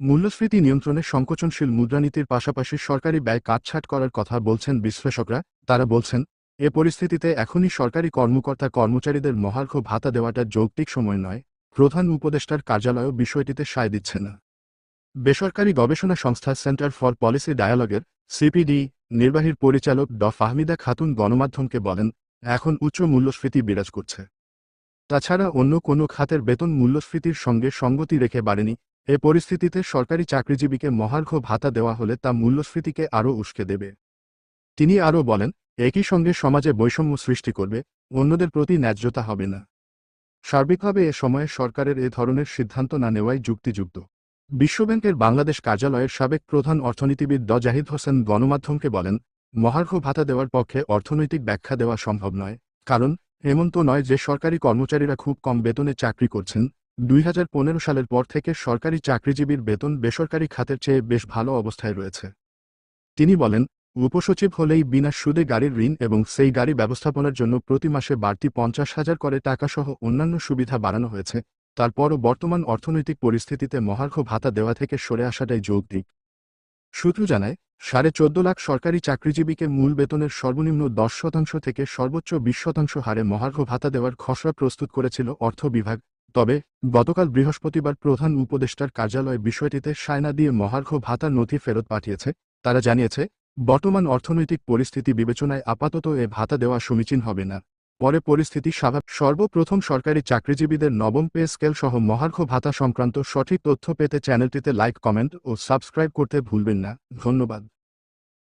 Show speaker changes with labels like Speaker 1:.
Speaker 1: মূল্যস্ফীতি নিয়ন্ত্রণে সংকোচনশীল মুদ্রানীতির পাশাপাশি সরকারি ব্যয় কাটছাট করার কথা বলছেন বিশ্লেষকরা। তারা বলছেন, এ পরিস্থিতিতে এখনই সরকারি কর্মকর্তা কর্মচারীদের মহার্ঘ ভাতা দেওয়াটা যৌক্তিক সময় নয়, প্রধান উপদেষ্টার কার্যালয়ও বিষয়টিতে সায় দিচ্ছে না। বেসরকারি গবেষণা সংস্থা সেন্টার ফর পলিসি ডায়ালগের সিপিডি নির্বাহীর পরিচালক ড ফাহমিদা খাতুন গণমাধ্যমকে বলেন, এখন উচ্চ মূল্যস্ফীতি বিরাজ করছে। তাছাড়া অন্য কোনো খাতের বেতন মূল্যস্ফীতির সঙ্গে সঙ্গতি রেখে বাড়েনি এ পরিস্থিতিতে সরকারি চাকরিজীবীকে মহার্ঘ ভাতা দেওয়া হলে তা মূল্যস্ফীতিকে আরও উস্কে দেবে। তিনি আরও বলেন, একই সঙ্গে সমাজে বৈষম্য সৃষ্টি করবে, অন্যদের প্রতি ন্যায্যতা হবে না। সার্বিকভাবে এ সময়ে সরকারের এ ধরনের সিদ্ধান্ত না নেওয়াই যুক্তিযুক্ত। বিশ্বব্যাংকের বাংলাদেশ কার্যালয়ের সাবেক প্রধান অর্থনীতিবিদ ড জাহিদ হোসেন গণমাধ্যমকে বলেন, মহার্ঘ ভাতা দেওয়ার পক্ষে অর্থনৈতিক ব্যাখ্যা দেওয়া সম্ভব নয়, কারণ এমন তো নয় যে সরকারি কর্মচারীরা খুব কম বেতনে চাকরি করছেন দুই হাজার পনেরো সালের পর থেকে সরকারি চাকরিজীবীর বেতন বেসরকারি খাতের চেয়ে বেশ ভালো অবস্থায় রয়েছে। তিনি বলেন, উপসচিব হলেই বিনা সুদে গাড়ির ঋণ এবং সেই গাড়ি ব্যবস্থাপনার জন্য প্রতি মাসে বাড়তি পঞ্চাশ হাজার করে টাকাসহ অন্যান্য সুবিধা বাড়ানো হয়েছে। তারপরও বর্তমান অর্থনৈতিক পরিস্থিতিতে মহার্ঘ ভাতা দেওয়া থেকে সরে আসাটাই যৌক্তিক। সূত্র জানায়, সাড়ে চোদ্দ লাখ সরকারি চাকরিজীবীকে মূল বেতনের সর্বনিম্ন দশ শতাংশ থেকে সর্বোচ্চ বিশ শতাংশ হারে মহার্ঘ ভাতা দেওয়ার খসড়া প্রস্তুত করেছিল অর্থ বিভাগ। তবে, গতকাল বৃহস্পতিবার প্রধান উপদেষ্টার কার্যালয় বিষয়টিতে সায়না দিয়ে মহার্ঘ ভাতার নথি ফেরত পাঠিয়েছে। তারা জানিয়েছে, বর্তমান অর্থনৈতিক পরিস্থিতি বিবেচনায় আপাতত এ ভাতা দেওয়া সমীচীন হবে না। পরে পরিস্থিতি স্বাভাবিক। সর্বপ্রথম সরকারি চাকরিজীবীদের নবম পে স্কেল সহ মহার্ঘ ভাতা সংক্রান্ত সঠিক তথ্য পেতে চ্যানেলটিতে লাইক, কমেন্ট ও সাবস্ক্রাইব করতে ভুলবেন না। ধন্যবাদ।